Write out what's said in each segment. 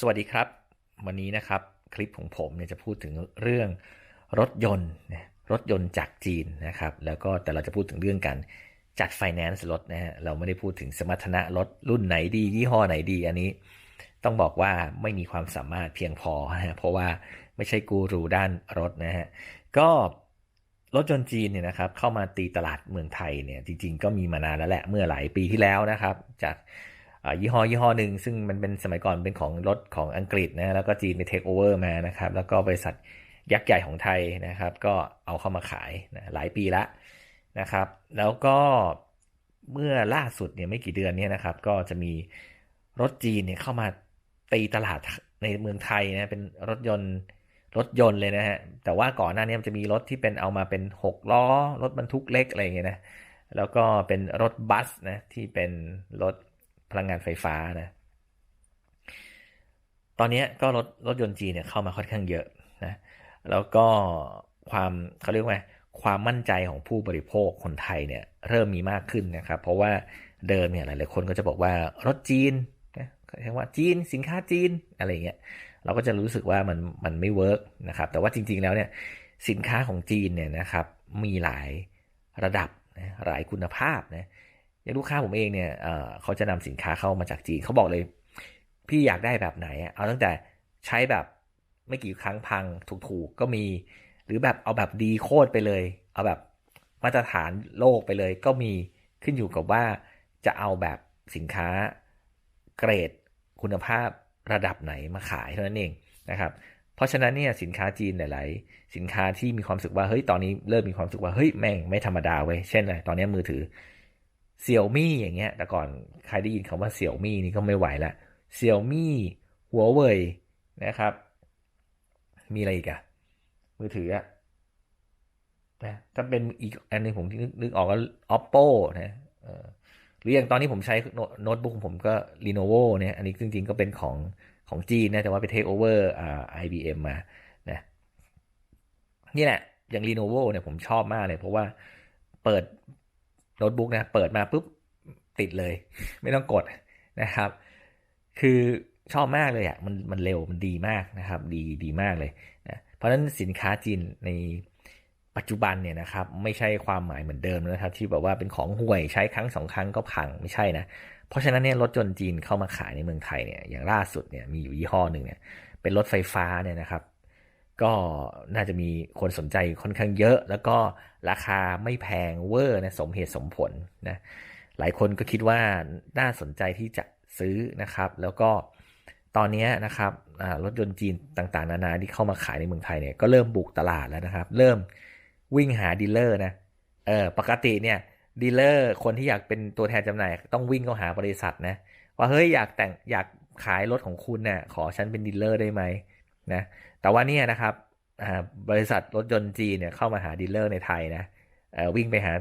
สวัสดีครับ วันนี้นะครับคลิปของผมเนี่ยจะพูดถึงเรื่องรถยนต์รถยนต์จากจีนนะครับ แล้วก็แต่เราจะพูดถึงเรื่องการจัดไฟแนนซ์รถนะฮะเราไม่ได้พูดถึงสมรรถนะรถรุ่นไหนดี ยี่ห้อไหนดี อันนี้ต้องบอกว่าไม่มีความสามารถเพียงพอนะฮะเพราะว่าไม่ใช่กูรูด้านรถนะฮะก็รถยนต์จีนเนี่ยนะครับเข้ามาตีตลาดเมืองไทยเนี่ยจริง ๆ ก็มีมานานแล้วแหละเมื่อหลายปีที่แล้วนะครับ จาก ยี่ห้อยี่ห้อหนึ่งซึ่งมันเป็นสมัยก่อนเป็นของรถของอังกฤษนะแล้วก็จีนไปเทคโอเวอร์มานะครับ แล้วก็บริษัทยักษ์ใหญ่ของไทยนะครับ ก็เอาเข้ามาขายนะหลายปีละนะครับ แล้วก็เมื่อล่าสุดเนี่ยไม่กี่เดือนเนี่ยนะครับ ก็จะมีรถจีนเนี่ยเข้ามาตีตลาดในเมืองไทยนะเป็นรถยนต์รถยนต์เลยนะฮะแต่ว่าก่อนหน้านี้มันจะมีรถที่เป็นเอามาเป็น6ล้อรถบรรทุกเล็กอะไรอย่างเงี้ยนะแล้วก็เป็นรถบัสนะที่เป็นรถ พลังงานไฟฟ้านะ ตอนนี้ก็รถรถยนต์จีนเนี่ยเข้ามาค่อนข้างเยอะนะ แล้วก็ความเขาเรียกว่าความมั่นใจของผู้บริโภคคนไทยเนี่ยเริ่มมีมากขึ้นนะครับ เพราะว่าเดิมเนี่ยหลายๆคนก็จะบอกว่ารถจีนนะเรียกว่าจีนสินค้าจีนอะไรเงี้ยเราก็จะรู้สึกว่ามันมันไม่เวิร์กนะครับแต่ว่าจริง ๆแล้วเนี่ยสินค้าของจีนเนี่ยนะครับมีหลายระดับนะหลายคุณภาพนะ อย่างลูกค้าผมเองเนี่ยเเขาจะนำสินค้าเข้ามาจากจีนเขาบอกเลย พี่อยากได้แบบไหน เอาตั้งแต่ใช้แบบไม่กี่ครั้งพังถูกๆก็มี หรือแบบเอาแบบดีโคตรไปเลย เอาแบบมาตรฐานโลกไปเลย ก็มีขึ้นอยู่กับว่าจะเอาแบบสินค้าเกรดคุณภาพระดับไหนมาขายเท่านั้นเองนะครับ เพราะฉะนั้นเนี่ยสินค้าจีนหลาย ๆ สินค้าที่มีความสึกว่าเฮ้ยตอนนี้เริ่มมีความสึกว่าเฮ้ยแม่งไม่ธรรมดาเว้ยเช่นอะไรตอนนี้มือถือ เซี่ยวมี่อย่างเงี้ย แต่ก่อนใครได้ยินคำว่าเซี่ยวมี่นี่ก็ไม่ไหวละเซี่ยวมี่หัวเว่ยนะครับ มีอะไรอีกอะมือถืออะนะถ้าเป็นอีกอันนึงผมนึกออกก็ oppo นะหรืออย่างตอนนี้ผมใช้โน้ตบุ๊กผมก็ lenovo เนี่ยอันนี้จริงๆก็เป็นของของจีนนะแต่ว่าไป take over อ่า IBM มานะนี่แหละอย่าง lenovo เนี่ยผมชอบมากเลยเพราะว่าเปิด โน้ตบุ๊กนะเปิดมาปุ๊บติดเลย ไม่ต้องกดนะครับ คือชอบมากเลยอะ่ะมันมันเร็วมันดีมากนะครับ ดีดีมากเลยนะเพราะฉะนั้นสินค้าจีนในปัจจุบันเนี่ยนะครับไม่ใช่ความหมายเหมือนเดิมนะครับ ที่แบบว่าเป็นของห่วยใช้ครั้งสองครั้งก็พังไม่ใช่นะเพราะฉะนั้นเนี่ยรถยนต์จีนเข้ามาขายในเมืองไทยเนี่ยอย่างล่าสุดเนี่ยมีอยู่ยี่ห้อหนึ่งเนี่ยเป็นรถไฟฟ้าเนี่ยนะครับ ก็น่าจะมีคนสนใจค่อนข้างเยอะ แล้วก็ราคาไม่แพงเวอร์นะสมเหตุสมผลนะหลายคนก็คิดว่าน่าสนใจที่จะซื้อนะครับ แล้วก็ตอนนี้นะครับรถยนต์จีนต่างๆ นานาที่เข้ามาขายในเมืองไทยเนี่ยก็เริ่มบุกตลาดแล้วนะครับ เริ่มวิ่งหาดีลเลอร์นะเออปกติเนี่ยดีลเลอร์คนที่อยากเป็นตัวแทนจำหน่าย ต้องวิ่งเข้าหาบริษัทนะว่าเฮ้ยอยากแต่งอยากขายรถของคุณเนะ่ยขอฉันเป็นดีลเลอร์ได้ไหมนะ แต่ว่าเนี่ยนะครับบริษัทรถยนต์จีนเนี่ยเข้ามาหาดีลเลอร์ในไทยนะวิ่งไปหา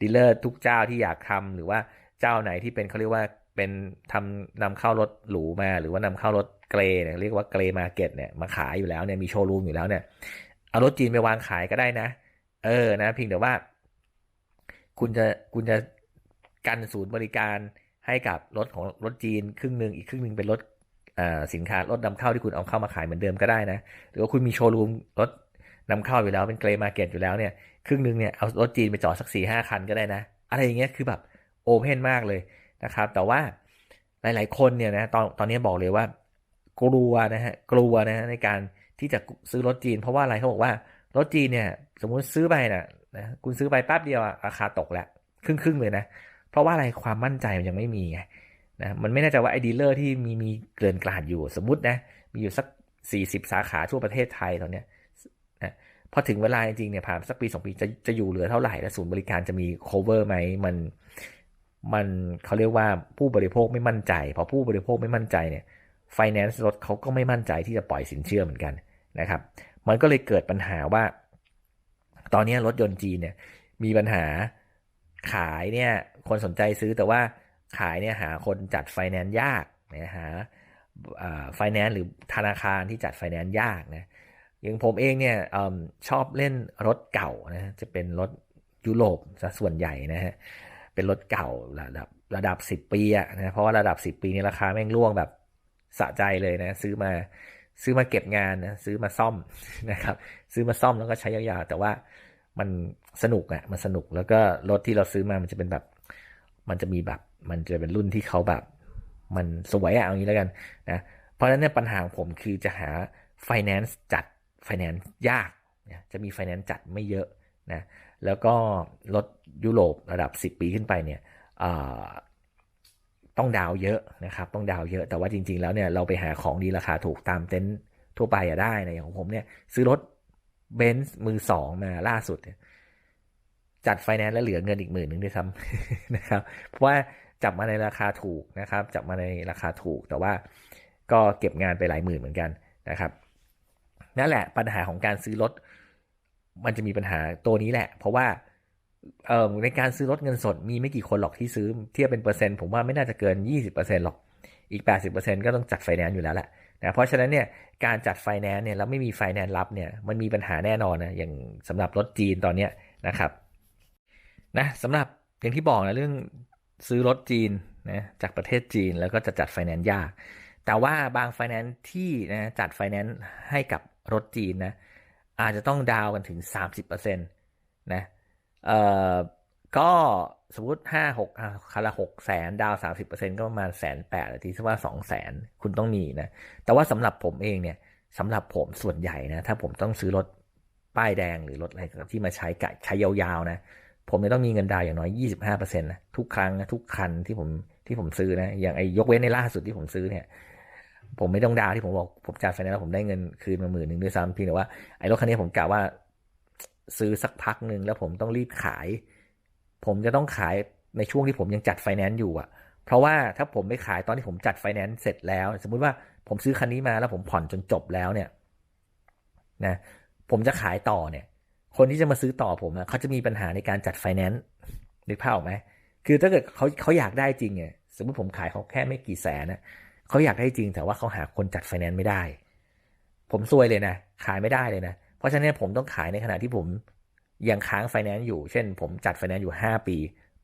ดีลเลอร์ทุกเจ้าที่อยากทำหรือว่าเจ้าไหนที่เป็นเขาเรียกว่าเป็นทำนำเข้ารถหรูมา หรือว่านำเข้ารถเกรเนี่ยเรียกว่าเกรมาเก็ตเนี่ยมาขายอยู่แล้วเนี่ยมีโชว์รูมอยู่แล้วเนี่ยเอารถจีนไปวางขายก็ได้นะ เออนะเพียงแต่ว่า คุณจะคุณจะกันศูนย์บริการให้กับรถของรถจีนครึ่งหนึ่งอีกครึ่งหนึ่งเป็นรถ สินค้ารถนำเข้าที่คุณเอาเข้ามาขายเหมือนเดิมก็ได้นะ หรือว่าคุณมีโชว์รูมรถนำเข้าอยู่แล้วเป็นเกรมาเก็ตอยู่แล้วเนี่ยครึ่งหนึ่งเนี่ยเอารถจีนไปจอดสักสี่ห้าคันก็ได้นะ อะไรอย่างเงี้ยคือแบบโอเพนมากเลยนะครับ แต่ว่าหลาย ๆ คนเนี่ยนะตอนตอนนี้บอกเลยว่า กลัวนะฮะกลัวนะฮะในการที่จะซื้อรถจีน เพราะว่าอะไรเขาบอกว่ารถจีนเนี่ย สมมุติซื้อไปนะนะคุณซื้อไปแป๊บเดียวราคาตกแล้วครึ่งครึ่งเลยนะ เพราะว่าอะไรความมั่นใจมันยังไม่มีไง นะมันไม่แน่ใจว่าไอ้ดีลเลอร์ที่มีมีเกินกลาดอยู่สมมตินะมีอยู่สัก 40 สาขาทั่วประเทศไทยตอนเนี้ยนะพอถึงเวลาจริงเนี่ยผ่านสักปีสองปีจะจะอยู่เหลือเท่าไหร่และศูนย์บริการจะมี cover ไหมมันมันเขาเรียกว่าผู้บริโภคไม่มั่นใจพอผู้บริโภคไม่มั่นใจเนี่ยไฟแนนซ์รถเขาก็ไม่มั่นใจที่จะปล่อยสินเชื่อเหมือนกันนะครับ มันก็เลยเกิดปัญหาว่า ตอนนี้รถยนต์จีนเนี่ยมีปัญหาขายเนี่ยคนสนใจซื้อแต่ว่า ขายเนี่ยหาคนจัดไฟแนนซ์ยากนะหาไฟแนนซ์หรือธนาคารที่จัดไฟแนนซ์ยากนะอย่างผมเองเนี่ยอชอบเล่นรถเก่านะจะเป็นรถยุโรปซะส่วนใหญ่นะฮะเป็นรถเก่าระดับระดับสิบปีอะนะเพราะว่าระดับสิบปีนี่ราคาแม่งร่วงแบบสะใจเลยนะซื้อมาซื้อมาเก็บงานนะซื้อมาซ่อมนะครับ ซื้อมาซ่อมแล้วก็ใช้ยาวๆ แต่ว่ามันสนุกอะ่ะมันสนุกแล้วก็รถที่เราซื้อมามันจะเป็นแบบ มันจะมีแบบ มันจะเป็นรุ่นที่เขาแบบมันสวยอะเอางี้แล้วกันนะเพราะฉะนั้นเนี่ยปัญหาของผมคือจะหา finance จัด finance ยากนะจะมี finance จัดไม่เยอะนะแล้วก็รถยุโรประดับ 10 ปีขึ้นไปเนี่ยต้องดาวเยอะนะครับ ต้องดาวเยอะ แต่ว่าจริง ๆ แล้วเนี่ยเราไปหาของดีราคาถูกตามเต็นท์ทั่วไปอะได้นะอย่างของผมเนี่ยซื้อรถเบนซ์มือสองมาล่าสุด จัดไฟแนนซ์แล้วเหลือเงินอีกหมื่นหนึ่งด้วยซ้ำนะครับ เพราะว่า จับมาในราคาถูกนะครับ จับมาในราคาถูก แต่ว่าก็เก็บงานไปหลายหมื่นเหมือนกันนะครับ นั่นแหละปัญหาของการซื้อรถ มันจะมีปัญหาตัวนี้แหละ เพราะว่าเอ่อในการซื้อรถเงินสดมีไม่กี่คนหรอกที่ซื้อเทียบเป็นเปอร์เซ็นต์ผมว่าไม่น่าจะเกิน 20%หรอก อีก 80%ก็ต้องจัดไฟแนนซ์อยู่แล้วแหละนะเพราะฉะนั้นเนี่ยการจัดไฟแนนซ์เนี่ยแล้วไม่มีไฟแนนซ์รับเนี่ยมันมีปัญหาแน่นอนนะอย่างสำหรับรถจีนตอนเนี้ยนะครับนะสำหรับอย่างที่บอกนะเรื่อง ซื้อรถจีนนะจากประเทศจีนแล้วก็จะจัดไฟแนนซ์ยาก แต่ว่าบางไฟแนนซ์ที่นะจัดไฟแนนซ์ให้กับรถจีนนะอาจจะต้องดาวกันถึง 30%นะเอ่อก็สมมติห้าหกคันละหกแสนดาวสามสิบเปอร์เซ็นก็ประมาณแสนแปดที่ว่าสองแสนคุณต้องมีนะ แต่ว่าสำหรับผมเองเนี่ยสำหรับผมส่วนใหญ่นะ ถ้าผมต้องซื้อรถป้ายแดงหรือรถอะไรที่มาใช้กะใช้ยาวๆนะ ผมจะต้องมีเงินดาวอย่างน้อยยี่สิบห้าเปอร์เซ็นต์นะทุกครั้งนะทุกคันที่ผมที่ผมซื้อนะ อย่างไอ้ยกเว้นในล่าสุดที่ผมซื้อเนี่ย ผมไม่ต้องดาวที่ผมบอกผมจ่ายไฟแนนซ์แล้วผมได้เงินคืนมาหมื่นหนึ่งด้วยซ้ำเพียงแต่ว่าไอ้รถคันนี้ผมกะว่าซื้อสักพักหนึ่งแล้วผมต้องรีบขาย ผมจะต้องขายในช่วงที่ผมยังจัดไฟแนนซ์อยู่อะเพราะว่าถ้าผมไม่ขายตอนที่ผมจัดไฟแนนซ์เสร็จแล้ว สมมุติว่าผมซื้อคันนี้มาแล้วผมผ่อนจนจบแล้วเนี่ยนะผมจะขายต่อเนี่ย คนที่จะมาซื้อต่อผมอะเขาจะมีปัญหาในการจัดไฟแนนซ์นึกภาพออกไหมคือถ้าเกิดเขาเขาอยากได้จริงเนี่ยสมมติผมขายเขาแค่ไม่กี่แสนนะเขาอยากได้จริงแต่ว่าเขาหาคนจัดไฟแนนซ์ไม่ได้ ผมซวยเลยนะ ขายไม่ได้เลยนะ เพราะฉะนั้นผมต้องขายในขณะที่ผมยังค้างไฟแนนซ์อยู่ เช่น ผมจัดไฟแนนซ์อยู่ 5 ปี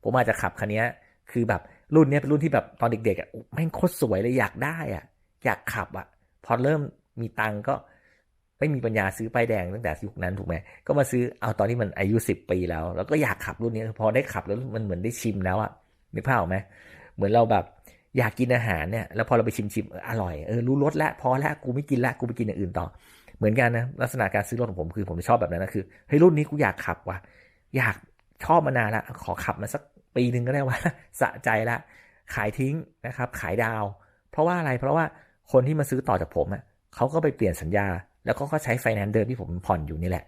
ผมอาจจะขับคันนี้คือแบบรุ่นนี้เป็นรุ่นที่แบบตอนเด็กๆอะแม่งโคตรสวยเลยอยากได้อะ อยากขับอะ พอเริ่มมีตังก็ ไม่มีปัญญาซื้อป้ายแดงตั้งแต่ยุคนั้นถูกไหมก็มาซื้อเอาตอนที่มันอายุ10ปีแล้ว แล้วก็อยากขับรุ่นนี้พอได้ขับแล้วมันเหมือนได้ชิมแล้วอะนึกภาพออกไหมเหมือนเราแบบอยากกินอาหารเนี่ยแล้วพอเราไปชิมชิมอร่อยเออรู้รสแล้วพอแล้วกูไม่กินแล้วกูไปกินอย่างอื่นต่อ เหมือนกันนะลักษณะการซื้อรถของผมคือผมชอบแบบนั้นนะคือเฮ้ยรุ่นนี้กูอยากขับว่ะอยากชอบมานานละขอขับมาสักปีหนึ่งก็ได้ว่าสะใจละขายทิ้งนะครับ ขายดาว เพราะว่าอะไรเพราะว่าคนที่มาซื้อต่อจากผมอะเขาก็ไปเปลี่ยนสัญญา แล้วก็ใช้ไฟแนนซ์เดิมที่ผมผ่อนอยู่นี่แหละ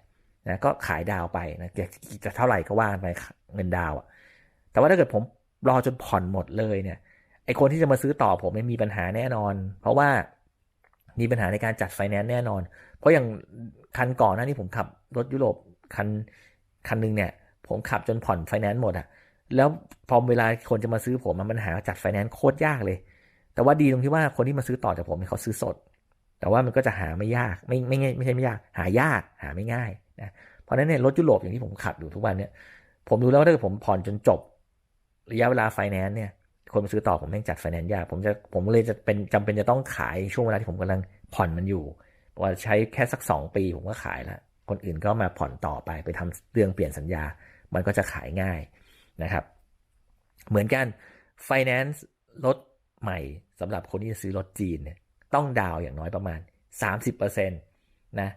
นะก็ขายดาวไปนะจะเท่าไหร่ก็ว่าไปเงินดาวอะแต่ว่าถ้าเกิดผมรอจนผ่อนหมดเลยเนี่ยไอคนที่จะมาซื้อต่อผมไม่มีปัญหาแน่นอน เพราะว่ามีปัญหาในการจัดไฟแนนซ์แน่นอน เพราะอย่างคันก่อนหน้านี้ผมขับรถยุโรปคันคันนึงเนี่ย ผมขับจนผ่อนไฟแนนซ์หมดอะแล้วพอเวลาคนจะมาซื้อผมมันหาจัดไฟแนนซ์โคตรยากเลย แต่ว่าดีตรงที่ว่าคนที่มาซื้อต่อจากผมเขาซื้อสด แต่ว่ามันก็จะหาไม่ยากไม่ไม่ไม่ใช่ไม่ยาก หายากหาไม่ง่ายนะเพราะนั้นเนี่ยรถยุโรปอย่างที่ผมขับอยู่ทุกวันเนี่ยผมดูแล้วถ้าเกิดผมผ่อนจนจบ ระยะเวลาไฟแนนซ์เนี่ยคนมาซื้อต่อผมแม่งจัดไฟแนนซ์ยากผมจะผมเลยจะเป็นจำเป็นจะต้องขายช่วงเวลาที่ผมกำลังผ่อนมันอยู่ว่าใช้แค่สักสองปีผมก็ขายล้วคนอื่นก็มาผ่อนต่อไปไปทำเรื่องเปลี่ยนสัญญา มันก็จะขายง่ายนะครับ เหมือนกัน Finance รถใหม่สำหรับคนที่จะซื้อรถจีนเนี่ย ต้องดาวอย่างน้อยประมาณ 30%นะ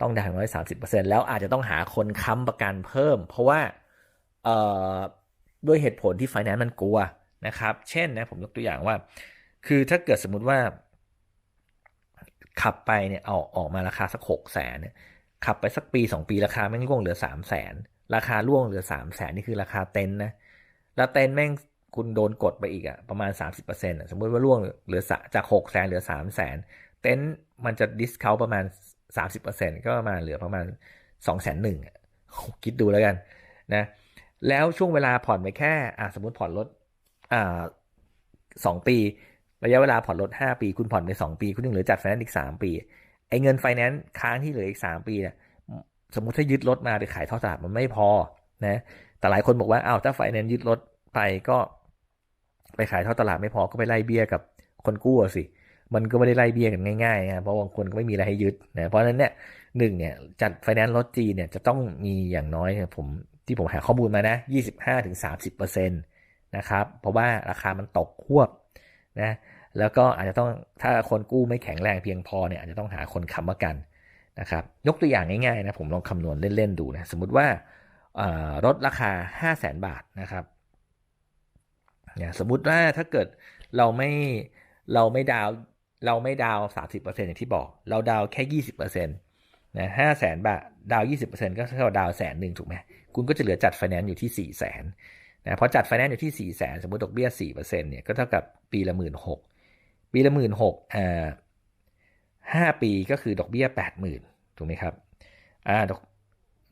ต้องดาวอย่างน้อย 30%แล้วอาจจะต้องหาคนค้ำประกันเพิ่ม เพราะว่าด้วยเหตุผลที่ Finance มันกลัวนะครับ เช่นนะผมยกตัวอย่างว่า คือถ้าเกิดสมมุติว่า ขับไปเนี่ยเอาออกมาราคาสักหกแสนเนี่ยขับไปสักปีสองปีราคาแม่งร่วงเหลือสามแสนราคาร่วงเหลือสามแสนนี่คือราคาเต็นนะแล้วเต็นแม่ง คุณโดนกดไปอีกอะประมาณสามสิบเปอร์เซ็นต์สมมติว่าร่วงเหลือจากหกแสนเหลือสามแสนเต็นมันจะดิสคาวประมาณสามสิบเปอร์เซ็นต์ก็ประมาณเหลือประมาณสองแสนหนึ่งคิดดูแล้วกันนะแล้วช่วงเวลาผ่อนไปแค่อ่าสมมติผ่อนรถอ่าสองปี ระยะเวลาผ่อนรถ5ปี คุณผ่อนไป2ปี คุณยังเหลือจัดไฟแนนซ์อีก3ปีไอ้เงินไฟแนนซ์ค้างที่เหลืออีก3ปีเนี่ยสมมติถ้ายึดรถมาไปขายท่อตลาดมันไม่พอนะแต่หลายคนบอกว่าอ้าวถ้าไฟแนนซ์ยึดรถไปก็ ไปขายท่อตลาดไม่พอก็ไปไล่เบี้ยกับคนกู้สิ มันก็ไม่ได้ไล่เบี้ยกันง่ายๆนะเพราะบางคนก็ไม่มีอะไรให้ยึดนะเพราะฉะนั้นเนี่ยหนึ่งเนี่ยจัดไฟแนนซ์รถจีเนี่ยจะต้องมีอย่างน้อยผมที่ผมหาข้อมูลมานะ 25-30%นะครับ เพราะว่าราคามันตกควบนะแล้วก็อาจจะต้องถ้าคนกู้ไม่แข็งแรงเพียงพอเนี่ยอาจจะต้องหาคนค้ำประกันนะครับยกตัวอย่างง่ายๆนะผมลองคำนวณเล่นๆดูนะสมมุติว่ารถราคา 5 0 0แสนบาทนะครับ นี่ยสมมุติว่าถ้าเกิดเราไม่เราไม่ดาวเราไม่ดาวสามสิบเปอร์เซ็นอย่างที่บอก เราดาวแค่ยี่สิบเปอร์เซ็นต์นะห้าแสนบาทดาวยี่สิบเปอร์เซ็นต์ก็เท่าดาวแสนหนึ่งถูกไหมคุณก็จะเหลือจัดไฟแนนซ์อยู่ที่สี่แสนนะพอจัดไฟแนนซ์อยู่ที่สี่แสนสมมติดอกเบี้ยสี่เปอร์เซ็นต์เนี่ยก็เท่ากับปีละหมื่นหกปีละหมื่นหกอ่าห้าปีก็คือดอกเบี้ยแปดหมื่นถูกไหมครับอ่าดอก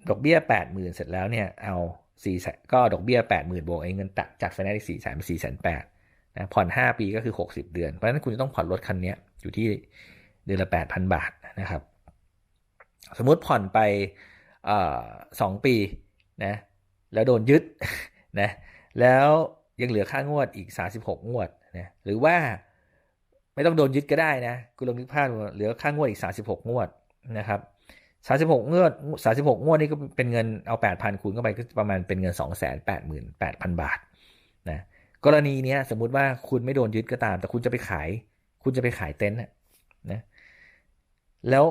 ดอกเบี้ยแปดหมื่นเสร็จแล้วเนี่ยเอา สี่แสนก็ดอกเบี้ยแปดหมื่นบวกเงินตัดจัดไฟแนนซ์อีกสี่แสนเป็นสี่แสนแปดนะผ่อน5ปีก็คือ60เดือน เพราะฉะนั้นคุณจะต้องผ่อนรถคันนี้อยู่ที่เดือนละ8,000บาทนะครับ สมมุติผ่อนไปสองปีนะแล้วโดนยึดนะแล้วยังเหลือค่างวดอีก 36 งวดนะหรือว่าไม่ต้องโดนยึดก็ได้นะคุณลองนึกภาพเหลือค่างวดอีก 36 งวดนะครับ 36งวด36งวดนี่ก็เป็นเงินเอา8,000คูณเข้าไปก็ประมาณเป็นเงิน288,000บาทนะกรณีนี้สมมุติว่าคุณไม่โดนยึดก็ตาม แต่คุณจะไปขาย คุณจะไปขายเต็นท์นะแล้ว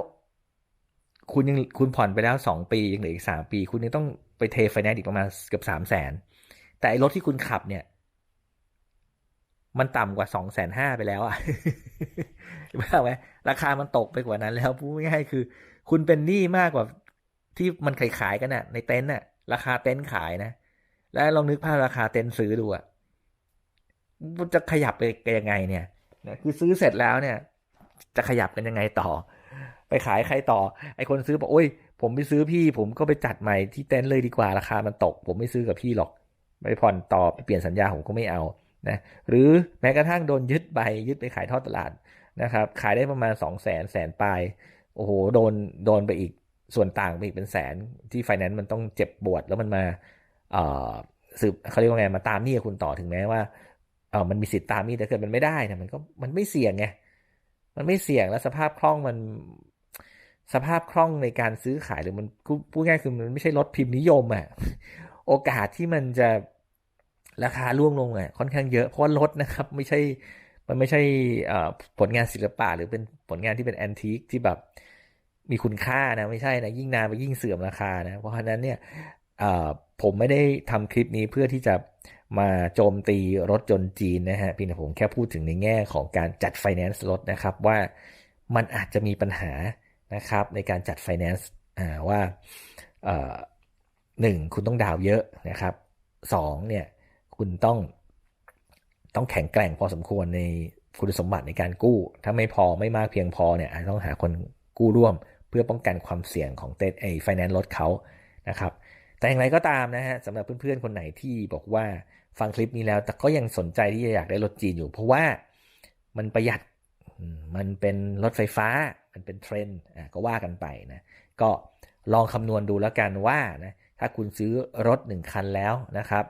คุณยังคุณผ่อนไปแล้วสองปียังเหลืออีกสามปี คุณยังต้องไปเทไฟแนนซ์อีกประมาณเกือบสามแสนแต่รถที่คุณขับเนี่ย มันต่ำกว่าสองแสนห้าไปแล้วอะ่ะว่าไหมราคามันตกไปกว่านั้นแล้วพูดง่ายๆคือ คุณเป็นหนี้มากกว่าที่มันขายขายกันน่ะในเต็นท์น่ะราคาเต็นท์ขายนะ แล้วลองนึกภาพราคาเต็นท์ซื้อดูอะจะขยับไปยังไงเนี่ยนะคือซื้อเสร็จแล้วเนี่ย จะขยับกันยังไงต่อ ไปขายใครต่อ ไอคนซื้อบอกโอ้ย ผมไปซื้อพี่ ผมก็ไปจัดใหม่ที่เต็นท์เลยดีกว่าราคามันตก ผมไม่ซื้อกับพี่หรอกไปผ่อนต่อไปเปลี่ยนสัญญาผมก็ไม่เอานะหรือแม้กระทั่งโดนยึดใบยึดไปขายทอดตลาดนะครับ ขายได้ประมาณสองแสนแสนปลาย โอ้โหโดนโดนไปอีกส่วนต่างไปอีกเป็นแสนที่ไฟแนนซ์มันต้องเจ็บปวดแล้วมันมาเอ่อสืบเขาเรียกว่าไงมาตามหนี้คุณต่อถึงแม้ว่าเออมันมีสิทธิ์ตามนี้แต่เกิดมันไม่ได้นะมันก็มันไม่เสี่ยงไงมันไม่เสี่ยงแล้วสภาพคล่องมันสภาพคล่องในการซื้อขายหรือมันพูดง่ายคือมันไม่ใช่รถพิมพ์นิยมอะ่ะโอกาสที่มันจะราคาร่วงลงอะค่อนข้างเยอะเพราะรถนะครับ ไม่ใช่มันไม่ใช่ผลงานศิลปะหรือเป็นผลงานที่เป็นแอนทิคที่แบบ มีคุณค่านะไม่ใช่นะยิ่งนานไปยิ่งเสื่อมราคานะ เพราะฉะนั้นเนี่ยผมไม่ได้ทำคลิปนี้เพื่อที่จะมาโจมตีรถยนต์จีนนะฮะพี่นะผมแค่พูดถึงในแง่ของการจัดไฟแนนซ์รถนะครับว่ามันอาจจะมีปัญหานะครับในการจัดไฟแนนซ์ว่าหนึ่งคุณต้องดาวเยอะนะครับสองเนี่ยคุณต้องต้องแข็งแกร่งพอสมควรในคุณสมบัติในการกู้ ถ้าไม่พอไม่มากเพียงพอเนี่ยอาจต้องหาคนกู้ร่วม เพื่อป้องกันความเสี่ยงของเต็ไอไฟแนนซ์รถเขานะครับแต่อย่างไรก็ตามนะฮะสำหรับเพื่อนๆคนไหนที่บอกว่าฟังคลิปนี้แล้ว แต่ก็ยังสนใจที่จะอยากได้รถจีนอยู่ เพราะว่ามันประหยัดมันเป็นรถไฟฟ้า มันเป็นเทรนด์ก็ว่ากันไปนะก็ลองคำนวณดูแล้วกันว่านะถ้าคุณซื้อรถหนึ่งคันแล้วนะครับ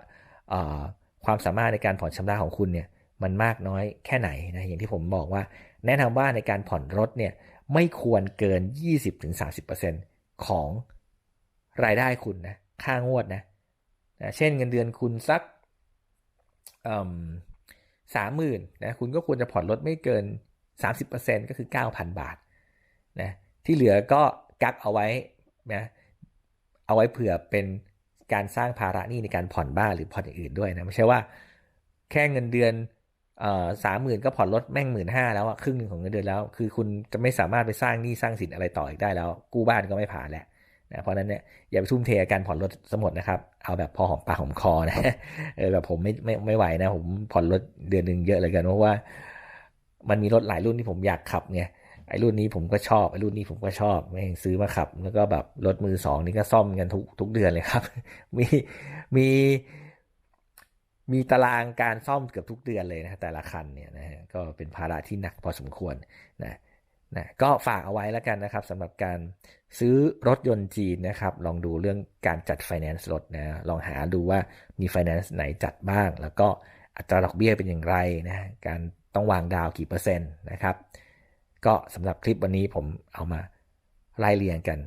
ความสามารถในการผ่อนชำระของคุณเนี่ยมันมากน้อยแค่ไหนนะอย่างที่ผมบอกว่า แนะนำว่าในการผ่อนรถเนี่ย ไม่ควรเกิน 20-30%ของรายได้คุณนะ ค่างวดนะนะเช่นเงินเดือนคุณสักสามหมื่นนะคุณก็ควรจะผ่อนรถไม่เกิน 30%ก็คือ 9,000 บาทนะที่เหลือก็กักเอาไว้นะเอาไว้เผื่อเป็นการสร้างภาระหนี้ในการผ่อนบ้านหรือผ่อนอย่างอื่นด้วยนะไม่ใช่ว่าแค่เงินเดือน สามหมื่นก็ผ่อนรถแม่งหมื่นห้าแล้วอะครึ่งหนึ่งของเงินเดือนแล้ว คือคุณจะไม่สามารถไปสร้างหนี้สร้างสินอะไรต่ออีกได้แล้ว กู้บ้านก็ไม่ผ่านแล้วนะเพราะนั้นเนี่ยอย่าไปทุ่มเทการผ่อนรถสมดนะครับ เอาแบบพอหอมปากหอมคอนะเออแบบผมไม่ไม่ไม่ไหวนะ ผมผ่อนรถเดือนหนึ่งเยอะเลยกันเพราะว่า มันมีรถหลายรุ่นที่ผมอยากขับไงไอ้รุ่นนี้ผมก็ชอบไอ้รุ่นนี้ผมก็ชอบไม่ซื้อมาขับ แล้วก็แบบรถมือสองนี่ก็ซ่อมกันทุกทุกเดือนเลยครับ มีมี มีตารางการซ่อมเกือบทุกเดือนเลยนะแต่ละคันเนี่ยนะฮะก็เป็นภาระที่หนักพอสมควรนะนะก็ฝากเอาไว้แล้วกันนะครับสำหรับการซื้อรถยนต์จีนนะครับ ลองดูเรื่องการจัดไฟแนนซ์รถนะลองหาดูว่ามีไฟแนนซ์ไหนจัดบ้าง แล้วก็อัตราดอกเบี้ยเป็นอย่างไรนะการต้องวางดาวกี่เปอร์เซ็นต์นะครับ ก็สำหรับคลิปวันนี้ผมเอามาไล่เรียงกัน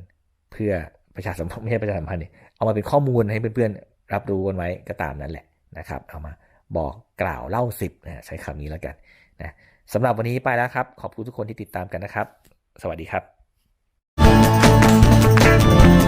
เพื่อประชาสัมพันธ์ไม่ใช่ประชาสัมพันธ์เอามาเป็นข้อมูลให้เพื่อนๆรับรู้กันไว้ก็ตามนั้นแหละ นะครับเอามาบอกกล่าวเล่า 10นะใช้คำนี้แล้วกันนะสำหรับวันนี้ไปแล้วครับ ขอบคุณทุกคนที่ติดตามกันนะครับ สวัสดีครับ